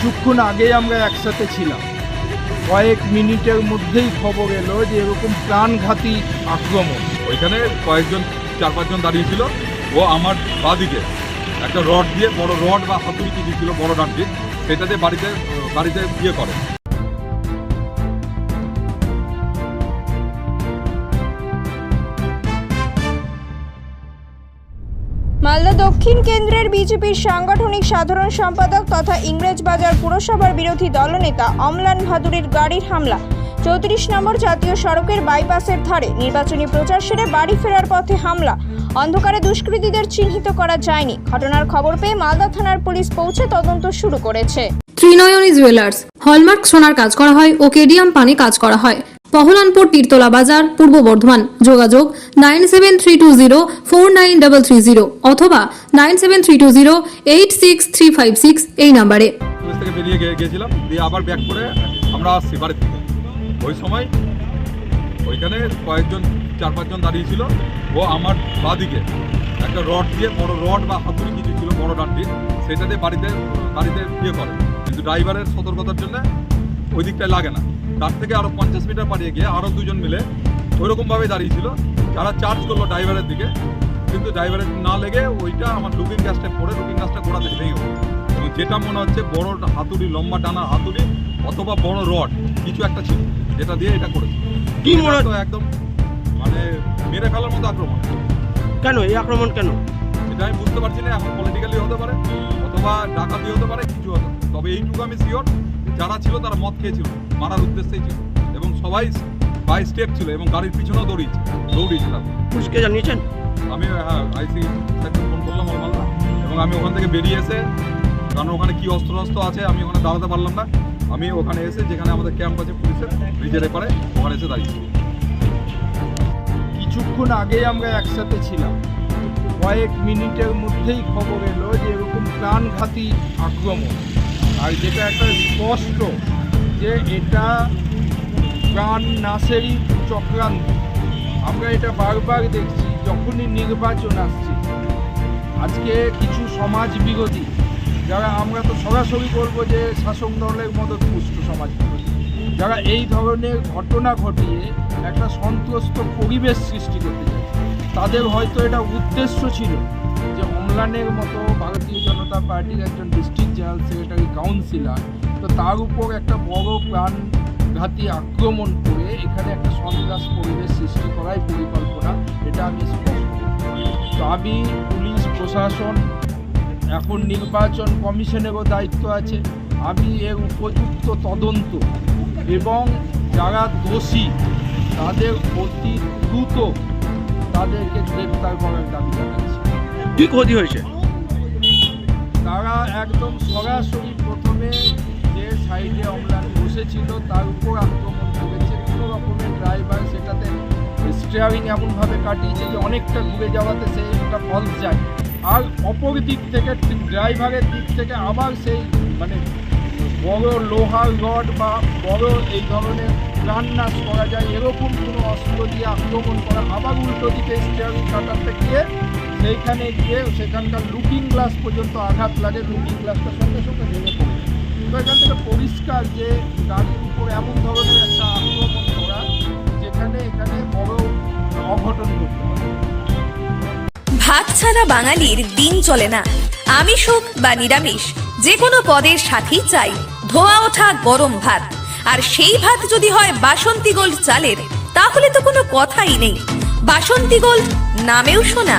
কিছুক্ষণ আগেই আমরা একসাথে ছিলাম। কয়েক মিনিটের মধ্যেই খবর এলো যে এরকম প্রাণঘাতী আক্রমণ। ওইখানে কয়েকজন, চার পাঁচজন দাঁড়িয়ে ছিল ও আমার বাদিকে একটা রড দিয়ে, বড় রড বা হাতুড়ি কিছু দিয়েছিল, বড় ডান্টি সেটাতে বাড়িতে বাড়িতে ইয়ে করে। মালদা দক্ষিণ কেন্দ্রের বিজেপির সাংগঠনিক সাধারণ সম্পাদক তথা ইংরেজবাজার পুরসভার বিরোধী দলনেতা অমলান ভাদুরীর গাড়ির হামলা। চৌত্রিশ নম্বর জাতীয় সড়কের বাইপাসের ধারে নির্বাচনী প্রচার সেরে বাড়ি ফেরার পথে হামলা। অন্ধকারে দুষ্কৃতীদের চিহ্নিত করা যায়নি। ঘটনার খবর পেয়ে মালদা থানার পুলিশ পৌঁছে তদন্ত শুরু করেছে। ত্রিনয়নী জুয়েলার্স, হলমার্ক সোনার কাজ করা হয় ও কেডিয়াম পানি কাজ করা হয়। পহলানপুর তীরতলা বাজার, পূর্ব বর্ধমান। যোগাযোগ nine seven three two zero four nine double three zero অথবা nine seven three two zero eight six three five six এই নাম্বারে। থেকে বেরিয়ে গে- গেছিলাম, দিয়ে আবার ব্যাক করে আমরা আসছি বাড়ি থেকে ওই সময় ওইখানে কয়েকজন, চার পাঁচজন দাঁড়িয়ে ছিল ও আমার বাদিকে একটা রড দিয়ে, বড় রড বা হাতুড়ি কিছু ছিল, বড় ডান্ডি সেটাতে বাড়িতে বাড়িতে ইয়ে করে। কিন্তু ড্রাইভারের সতর্কতার জন্য ওই দিকটায় লাগে না। তার থেকে আরও পঞ্চাশ মিটার পাড়িয়ে গিয়ে আরও দুজন মিলে ওইরকমভাবে দাঁড়িয়ে ছিল। যারা চার্জ করল ড্রাইভারের দিকে কিন্তু ড্রাইভারের না লেগে ওইটা আমার লুকিং গ্যাসটা পড়ে লুকিং গ্যাসটা গোড়াতে গেল এবং যেটা মনে হচ্ছে বড় হাতুড়ি লম্বা টানা হাতুড়ি অথবা বড় রড কিছু একটা ছিল যেটা দিয়ে এটা করেছে। কি মনে একদম মানে মেরে ফেলার মতো আক্রমণ। কেন? এই আক্রমণ কেন? এটা আমি বুঝতে পারছি না এখন পলিটিক্যালি হতে পারে অথবা ডাকাতি হতে পারে কিছু হতে তবে এইটুকু আমি শিওর যারা ছিল তারা মদ খেয়েছিল মারার উদ্দেশ্যেই ছিল এবং সবাই বাই স্টেপ ছিল এবং গাড়ির পিছনেও দৌড়িয়েছে দৌড়িয়েছিলাম পুলিশকে জানিয়েছেন? আমি হ্যাঁ আইসি স্যারকে ফোন করলাম অলমালদা এবং আমি ওখান থেকে বেরিয়ে এসে কারণ ওখানে কি অস্ত্র অস্ত্র আছে আমি ওখানে দাঁড়াতে পারলাম না। আমি ওখানে এসে যেখানে আমাদের ক্যাম্প আছে পুলিশের ব্রিজের এপারে ওখানে এসে দাঁড়িয়েছি কিছুক্ষণ আগেই আমরা একসাথে ছিলাম। কয়েক মিনিটের মধ্যেই খবর এলো যে এরকম প্রাণঘাতী আক্রমণ। আর যেটা একটা স্পষ্ট যে এটা প্রাণ নাশেরই চক্রান্ত। আমরা এটা বারবার দেখছি, যখনই নির্বাচন আসছে। আজকে কিছু সমাজ বিরোধী, যারা আমরা তো সরাসরি বলব যে শাসক দলের মতো পুষ্ট সমাজ বিরোধী, যারা এই ধরনের ঘটনা ঘটিয়ে একটা সন্ত্রস্ত পরিবেশ সৃষ্টি করতে চায়, তাদের হয়তো এটা উদ্দেশ্য ছিল যে অম্লানের মতো ভারতীয় জনতা পার্টির একজন ডিস্ট্রিক্ট জেনারেল সেক্রেটারি কাউন্সিলার, তো তার উপর একটা বড় প্রাণঘাতী আক্রমণ করে এখানে একটা সন্ত্রাস পরিবেশ সৃষ্টি করাই পরিকল্পনা, এটা আমি স্পষ্ট আমি পুলিশ প্রশাসন, এখন নির্বাচন কমিশনেরও দায়িত্ব আছে। আমি এর উপযুক্ত তদন্ত এবং যারা দোষী, তাদের অতি দ্রুত তাদেরকে গ্রেপ্তার করার দাবি জানাচ্ছি। কি ক্ষতি হয়েছে? তারা একদম সরাসরি প্রথমে যে সাইডে অম্লান বসেছিল, তার উপর আক্রমণ করেছে। কোনো রকমের ড্রাইভার সেটাতে স্টিয়ারিং এমনভাবে কাটিয়েছে যে অনেকটা ঘুরে যাওয়াতে সেই একটা ফলস যায়। আর অপর দিক থেকে ড্রাইভারের দিক থেকে আবার সেই মানে বড় লোহার রড বা বড় এই ধরনের প্রাণনাশ করা যায়, এরকম কোনো অস্ত্র দিয়ে আক্রমণ করা, আবার উল্টো দিকে স্টিয়ারিং কাটাতে গিয়ে সেইখানে গিয়ে সেখানকার লুকিং গ্লাস পর্যন্ত আঘাত লাগে লুকিং গ্লাসটার সঙ্গে সঙ্গে ভেঙে পড়ে এখান থেকে পরিষ্কার যে গাড়ির উপর এমন ধরনের একটা আক্রমণ করা, যেখানে এখানে বড় অঘটন ঘটতে ভাত ছাড়া বাঙালির দিন চলে না। আমিষ হোক বা নিরামিষ, যে কোনো পদের সাথেই চাই। ধোয়া ওঠা গরম ভাত। আর সেই ভাত যদি হয় বাসন্তী গোল্ড চালের, তাহলে তো কোনো কথাই নেই। বাসন্তী গোল্ড নামেও শোনা।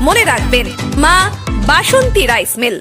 মনে রাখবেন। মা বাসন্তী রাইস মিল।